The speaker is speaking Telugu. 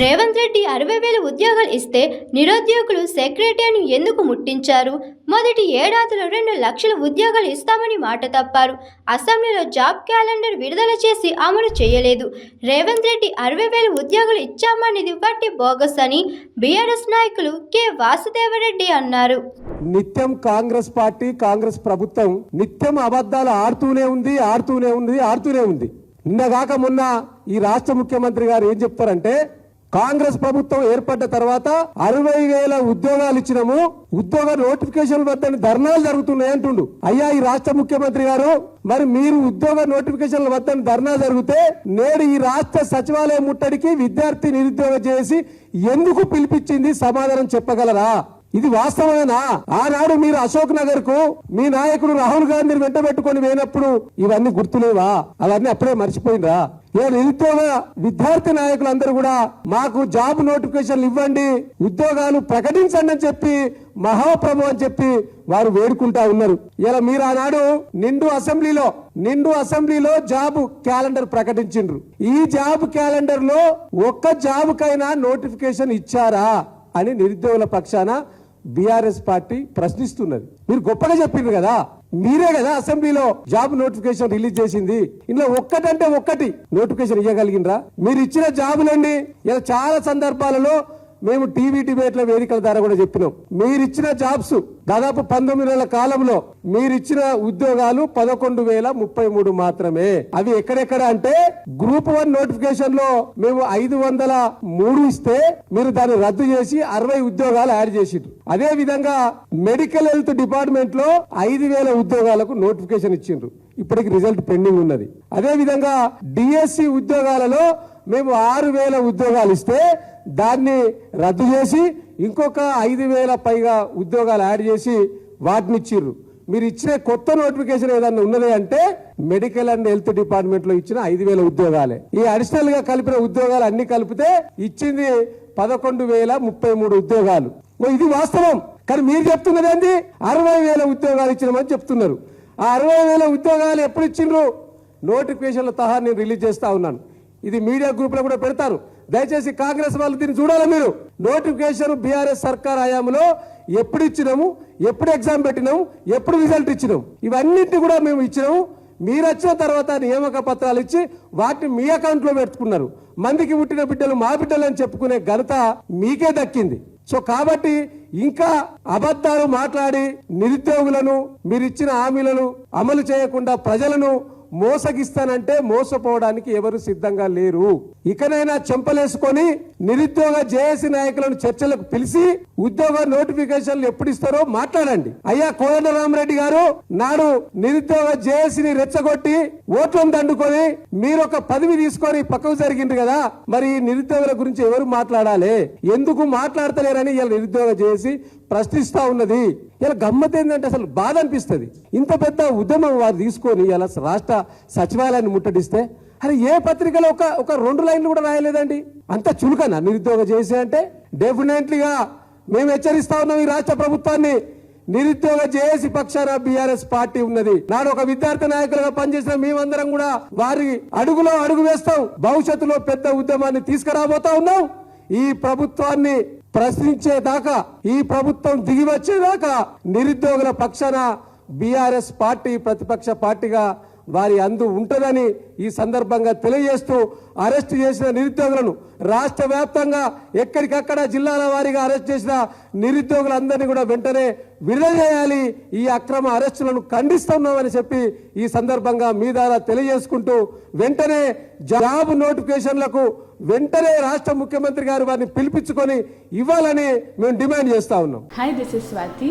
రేవంత్ రెడ్డి అరవై వేల ఉద్యోగాలు ఇస్తే నిరుద్యోగులు సెక్రటరీని ఎందుకు ముట్టించారు? మొదటి ఏడాదిలో రెండు లక్షల ఉద్యోగాలు ఇస్తామని మాట తప్పారు. అసెంబ్లీలో జాబ్ క్యాలెండర్ విడుదల చేసి అమలు చేయలేదు. రేవంత్ రెడ్డి అరవై వేల ఉద్యోగాలు ఇచ్చామనేది వట్టి బోగస్ అని బీఆర్ఎస్ నాయకులు కె వాసుదేవరెడ్డి అన్నారు. నిత్యం కాంగ్రెస్ పార్టీ కాంగ్రెస్ ప్రభుత్వం నిత్యం అబద్ధాలు ఆడుతూనే ఉంది ఆడుతూనే ఉంది ఆడుతూనే ఉంది. నిన్నగాక మొన్న ఈ రాష్ట్ర ముఖ్యమంత్రి గారు ఏం చెప్తారంటే కాంగ్రెస్ ప్రభుత్వం ఏర్పడ్డ తర్వాత అరవై వేల ఉద్యోగాలు ఇచ్చినాము. ఉద్యోగ నోటిఫికేషన్ వద్దని ధర్నాలు జరుగుతున్నాయి అంటుండు. అయ్యా ఈ రాష్ట్ర ముఖ్యమంత్రి గారు మరి మీరు ఉద్యోగ నోటిఫికేషన్ల వద్దని ధర్నా జరిగితే నేడు ఈ రాష్ట్ర సచివాలయ ముట్టడికి విద్యార్థి నిరుద్యోగ చేసి ఎందుకు పిలిపించింది సమాధానం చెప్పగలరా? ఇది వాస్తవమేనా? ఆనాడు మీరు అశోక్ నగర్కు మీ నాయకుడు రాహుల్ గాంధీని వెంట పెట్టుకుని పోయినప్పుడు ఇవన్నీ గుర్తులేవా? అవన్నీ అప్పుడే మర్చిపోయిందా నేను నిరుద్యోగ విద్యార్థి నాయకులందరూ కూడా మాకు జాబ్ నోటిఫికేషన్లు ఇవ్వండి ఉద్యోగాలు ప్రకటించండి అని చెప్పి మహాప్రభు అని చెప్పి వారు వేడుకుంటా ఉన్నారు. ఇలా మీరు ఆనాడు నిండు అసెంబ్లీలో నిండు అసెంబ్లీలో జాబ్ క్యాలెండర్ ప్రకటించిండ్రు. ఈ జాబ్ క్యాలెండర్లో ఒక్క జాబ్ కైనా నోటిఫికేషన్ ఇచ్చారా అని నిరుద్యోగుల పక్షాన బీఆర్ఎస్ పార్టీ ప్రశ్నిస్తున్నది. మీరు గొప్పగా చెప్పిండ్రు కదా. మీరే కదా అసెంబ్లీలో జాబ్ నోటిఫికేషన్ రిలీజ్ చేసింది. ఇందులో ఒక్కటంటే ఒక్కటి నోటిఫికేషన్ ఇవ్వగలిగినరా మీరు ఇచ్చిన జాబులండి. ఇలా చాలా సందర్భాలలో మేము టీవీ డిబేట్ల వేదికల ద్వారా కూడా చెప్పినాం. మీరిచ్చిన జాబ్స్ దాదాపు పంతొమ్మిది నెలల కాలంలో మీరిచ్చిన ఉద్యోగాలు పదకొండు వేల ముప్పై మూడు మాత్రమే. అవి ఎక్కడెక్కడ అంటే గ్రూప్ వన్ నోటిఫికేషన్లో మేము ఐదు వందల మూడు ఇస్తే మీరు దాన్ని రద్దు చేసి అరవై ఉద్యోగాలు యాడ్ చేసిండ్రు అదే విధంగా మెడికల్ హెల్త్ డిపార్ట్మెంట్లో ఐదు వేల ఉద్యోగాలకు నోటిఫికేషన్ ఇచ్చిండ్రు. ఇప్పటికి రిజల్ట్ పెండింగ్ ఉన్నది. అదే విధంగా డిఎస్సి ఉద్యోగాలలో మేము ఆరు వేల ఉద్యోగాలు ఇస్తే దాన్ని రద్దు చేసి ఇంకొక ఐదు వేల పైగా ఉద్యోగాలు యాడ్ చేసి వాటిని ఇచ్చిర్రు. మీరు ఇచ్చిన కొత్త నోటిఫికేషన్ ఏదన్నా ఉన్నది అంటే మెడికల్ అండ్ హెల్త్ డిపార్ట్మెంట్లో ఇచ్చిన ఐదు వేల ఉద్యోగాలే. ఈ అడిషనల్గా కలిపిన ఉద్యోగాలు అన్ని కలిపితే ఇచ్చింది పదకొండు వేల ముప్పై మూడు ఉద్యోగాలు. ఇది వాస్తవం. కానీ మీరు చెప్తున్నది ఏంది? అరవై వేల ఉద్యోగాలు ఇచ్చినామని చెప్తున్నారు. ఆ అరవై వేల ఉద్యోగాలు ఎప్పుడు ఇచ్చిండ్రు? నోటిఫికేషన్ల తహా నేను రిలీజ్ చేస్తా ఉన్నాను. ఇది మీడియా గ్రూప్లో కూడా పెడతారు. దయచేసి కాంగ్రెస్ వాళ్ళు దీన్ని చూడాలి మీరు? నోటిఫికేషన్ బీఆర్ఎస్ సర్కార్ హయాంలో ఎప్పుడు ఇచ్చినాము? ఎప్పుడు ఎగ్జామ్ పెట్టినాము? ఎప్పుడు రిజల్ట్ ఇచ్చినాము? ఇవన్నింటినీ కూడా మేము ఇచ్చినాము. మీరు వచ్చిన తర్వాత నియామక పత్రాలు ఇచ్చి వాటిని మీ అకౌంట్లో పెట్టుకున్నారు. మందికి పుట్టిన బిడ్డలు మా బిడ్డలు అని చెప్పుకునే ఘనత మీకే దక్కింది. సో కాబట్టి ఇంకా అబద్ధాలు మాట్లాడి నిరుద్యోగులను మీరిచ్చిన హామీలను అమలు చేయకుండా ప్రజలను మోసగిస్తానంటే మోసపోవడానికి ఎవరు సిద్ధంగా లేరు. ఇకనైనా చెంపలేసుకొని నిరుద్యోగ జేఏసీ నాయకులను చర్చలకు పిలిచి ఉద్యోగ నోటిఫికేషన్లు ఎప్పుడు ఇస్తారో మాట్లాడండి. అయ్యా కోదండ రామరెడ్డి గారు నాడు నిరుద్యోగ జేఏసీని రెచ్చగొట్టి ఓట్లను దండుకొని మీరు ఒక పదవి తీసుకొని పక్కకు జరిగింది కదా మరి ఈ నిరుద్యోగుల గురించి ఎవరు మాట్లాడాలి? ఎందుకు మాట్లాడతలేరని ఇలా నిరుద్యోగ చేసి ప్రశ్నిస్తా ఉన్నది. ఇలా గమ్మత్ ఏంటంటే అసలు బాధ అనిపిస్తుంది. ఇంత పెద్ద ఉద్యమం వారు తీసుకొని ఇలా రాష్ట్ర సచివాలయాన్ని ముట్టడిస్తే అరే ఏ పత్రికలో ఒక ఒక రెండు లైన్లు కూడా రాయలేదండి? అంత చులకన నిరుద్యోగ చేసి అంటే డెఫినెట్లీగా మేము హెచ్చరిస్తా ఉన్నాం ఈ రాష్ట్ర ప్రభుత్వాన్ని. నిరుద్యోగ జేఏసీ పక్షాన బీఆర్ఎస్ పార్టీ ఉన్నది. నాడు ఒక విద్యార్థి నాయకులుగా పనిచేసిన మేమందరం కూడా వారి అడుగులో అడుగు వేస్తాం. భవిష్యత్తులో పెద్ద ఉద్యమాన్ని తీసుకురాబోతా ఉన్నాం. ఈ ప్రభుత్వాన్ని ప్రశ్నించేదాకా ఈ ప్రభుత్వం దిగి వచ్చేదాకా నిరుద్యోగుల పక్షాన బీఆర్ఎస్ పార్టీ ప్రతిపక్ష పార్టీగా వారి అందు ఉంటుందని ఈ సందర్భంగా తెలియజేస్తూ అరెస్ట్ చేసిన నిరుద్యోగులను రాష్ట్ర వ్యాప్తంగా ఎక్కడికక్కడ జిల్లాల వారీగా అరెస్ట్ చేసిన నిరుద్యోగులందరినీ కూడా వెంటనే విడుదల చేయాలి. ఈ అక్రమ అరెస్టులను ఖండిస్తున్నామని చెప్పి ఈ సందర్భంగా మీ ద్వారా తెలియజేసుకుంటూ వెంటనే జాబ్ నోటిఫికేషన్లకు వెంటనే రాష్ట్ర ముఖ్యమంత్రి గారు వారిని పిలిపించుకొని ఇవ్వాలని మేము డిమాండ్ చేస్తా ఉన్నాం. Hi this is Swathi